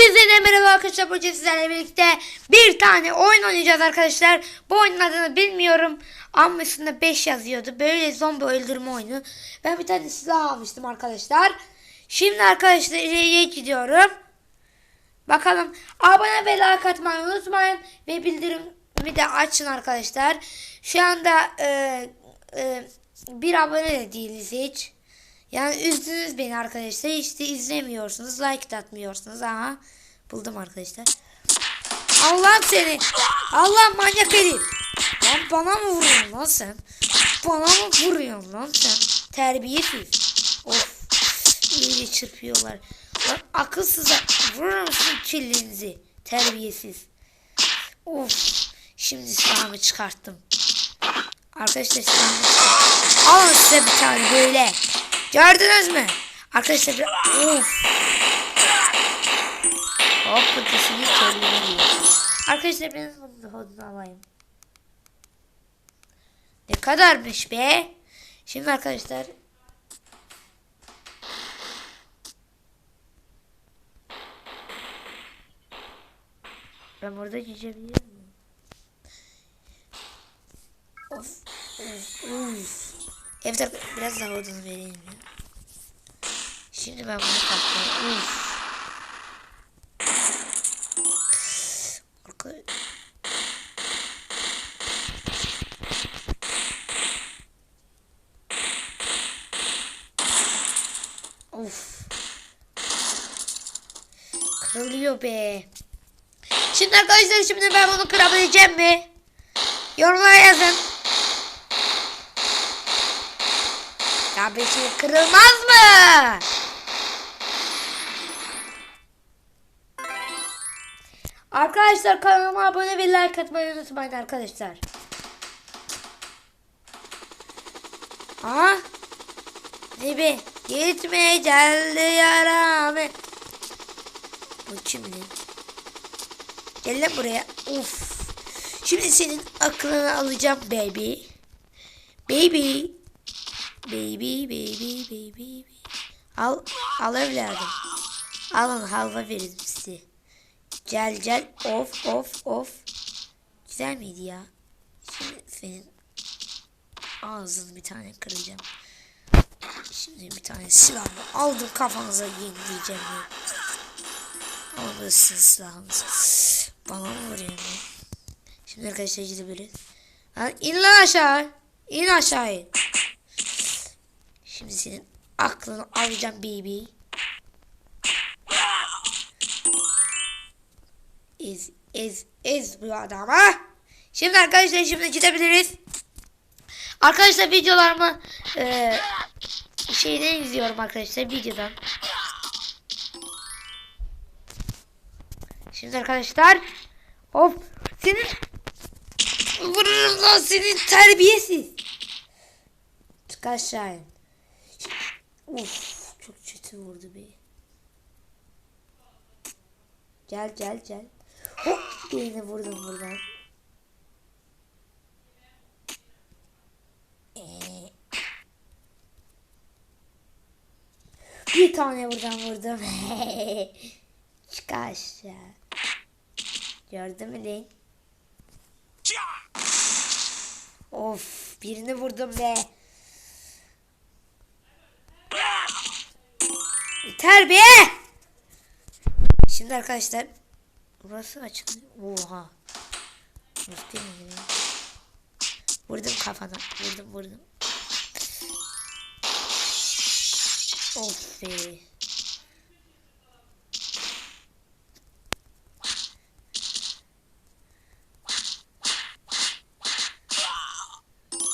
Hepinize merhaba arkadaşlar. Bugün sizlerle birlikte bir tane oyun oynayacağız arkadaşlar. Bu oyunun adını bilmiyorum. Ama üstünde 5 yazıyordu. Böyle zombi öldürme oyunu. Ben bir tane silah almıştım arkadaşlar. Şimdi arkadaşlar ileriye gidiyorum. Bakalım abone ve like atmayı unutmayın. Ve bildirimi de açın arkadaşlar. Şu anda e, e, bir abone de değiliz hiç. Yani üzdünüz beni arkadaşlar. De izlemiyorsunuz. Like de atmıyorsunuz. Aha buldum arkadaşlar. Allah'ım seni. Allah manyak herif. Lan bana mı vuruyorsun lan sen? Bana mı vuruyorsun lan sen? Terbiyesiz. Of. İyice çırpıyorlar. Lan akılsıza vurur musun kirlinizi? Terbiyesiz. Of. Şimdi silahımı çıkarttım. Arkadaşlar silahımı çıkarttım. Alın size bir tane böyle. Gördünüz mü? Arkadaşlar bir... Of. Hop dişini söyleyeyim. Arkadaşlar ben hodunu alayım. Ne kadarmış be? Şimdi arkadaşlar Ben burada geçebilir miyim? Of, of, of. Biraz daha odun vereyim ya. Şimdi ben bunu katlayayım. Uf. Of. Kırılıyor be. Şimdi arkadaşlar şimdi ben bunu kırabileceğim mi? Yorumlara yazın. Tabii ki kırılmaz mı? Arkadaşlar kanalıma abone ve like atmayı unutmayın arkadaşlar. Aa, Zibi gitme geldi yaramı. Bu kim? Gel lan buraya. Uf. Şimdi senin aklını alacağım baby. Baby. Baby baby baby. Al al evladım. Alın halva veririm size. Gel gel of of of. Güzel miydi ya? Şimdi senin ağzını bir tane kıracağım. Şimdi bir tane silahımı aldım kafanıza yenileyeceğim ya. Alırsın silahınızı. Bana mı vuruyor? Şimdi arkadaşlar gidebiliriz. Lan in lan aşağı. İn aşağı in. Şimdi senin aklını alacağım baby. Ez ez ez bu adama. Şimdi arkadaşlar şimdi gidebiliriz. Arkadaşlar videolarımı e, şeyden izliyorum arkadaşlar videodan. Şimdi arkadaşlar of senin vururum lan senin terbiyesiz. Çık aşağı. Uf çok kötü vurdu be. Gel gel gel. Hop birini vurdum buradan. Ee, Bir tane buradan vurdum. Çık aşağı. Gördün mü lan? Of birini vurdum be. Yeter be. Şimdi arkadaşlar burası açık. Oha. Vurdum kafana. Vurdum vurdum. Of be.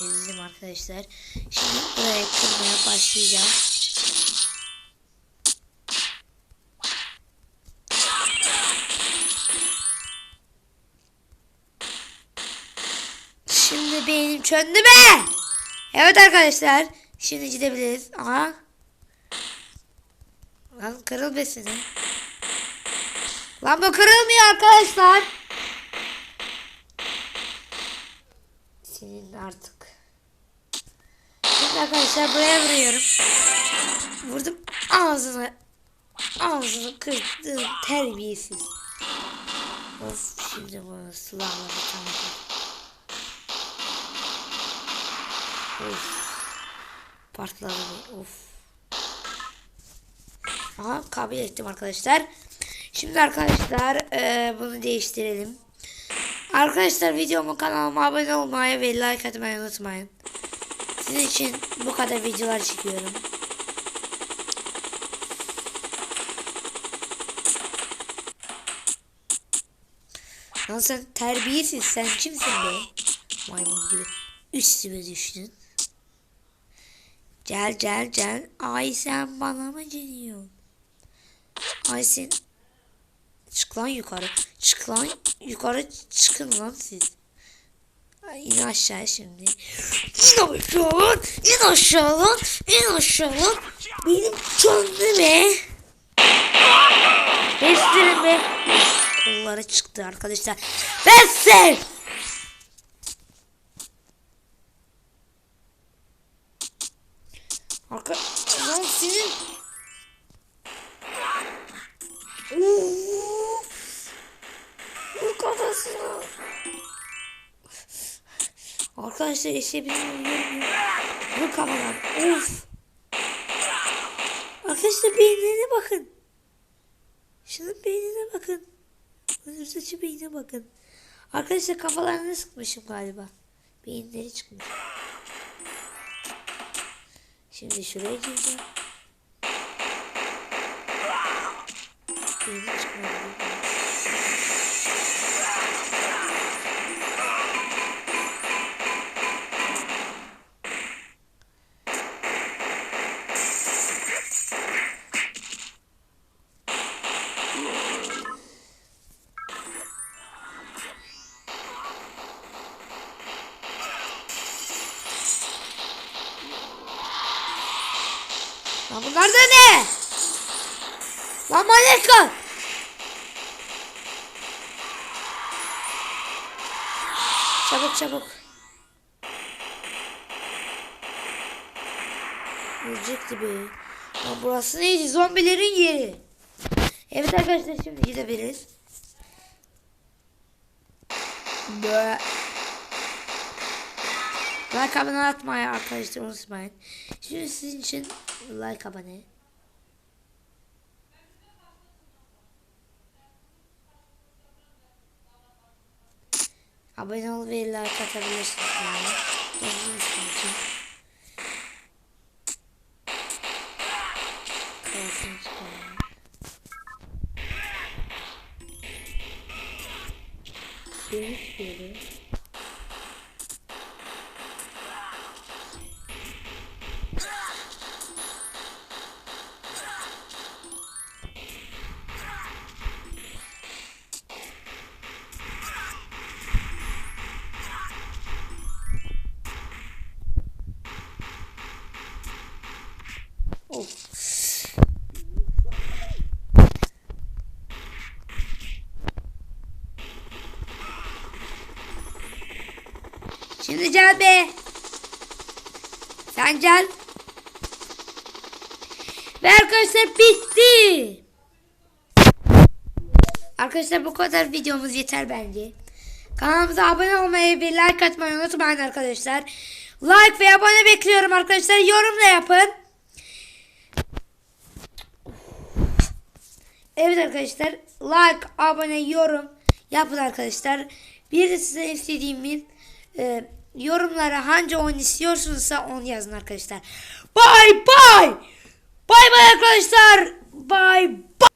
Ezdim arkadaşlar. Şimdi buraya kırmaya başlayacağım. Şimdi benim çöndü be. Evet arkadaşlar. Şimdi gidebiliriz. Aha. Lan kırıl be senin. Lan bu kırılmıyor arkadaşlar. Senin artık. Şimdi arkadaşlar buraya vuruyorum. Vurdum ağzını. Ağzını kırdın terbiyesiz. Of şimdi bana silahla tane. Of. Partladı bu. Of. Aha kabul ettim arkadaşlar. Şimdi arkadaşlar eee, bunu değiştirelim. Arkadaşlar videomu kanalıma abone olmayı ve like atmayı unutmayın. Sizin için bu kadar videolar çekiyorum. Lan sen terbiyesiz sen kimsin be? Maymun gibi üstüme düştün. Gel gel gel. Ay sen bana mı geliyorsun? Ay sen Çık lan yukarı. Çık lan yukarı çıkın lan siz. Ay, in aşağı şimdi. İn aşağı lan. İn aşağı lan. İn aşağı lan. Benim kendime. Bestirin be. Kolları çıktı arkadaşlar. Bestir. Arka... Lan senin... Arkadaşlar benim uyuyorum. Vur kafadan. Of. Arkadaşlar beynine bakın. Şunun beynine bakın. Saçı beynine bakın. Arkadaşlar kafalarını sıkmışım galiba. Beyinleri çıkmış. Şimdi şuraya gireceğim. Beyni çıkmadı. Lan bunlar da ne? Lan manyaklar! Çabuk çabuk. Ölecekti be. Lan burası neydi? Zombilerin yeri. Evet arkadaşlar şimdi gidebiliriz. Böyle. Like abone atmayı arkadaşlar unutmayın. Şimdi sizin için like abone. Abone ol ve like atabilirsiniz yani. Şimdi gel be. Sen gel. Ve arkadaşlar bitti. Arkadaşlar bu kadar videomuz yeter bence. Kanalımıza abone olmayı ve like atmayı unutmayın arkadaşlar. Like ve abone bekliyorum arkadaşlar. Yorum da yapın. Evet arkadaşlar like, abone, yorum yapın arkadaşlar. Bir de size istediğimin e, yorumlara hangi oyun istiyorsunuzsa onu yazın arkadaşlar. Bye bye. Bye bye arkadaşlar. Bye bye.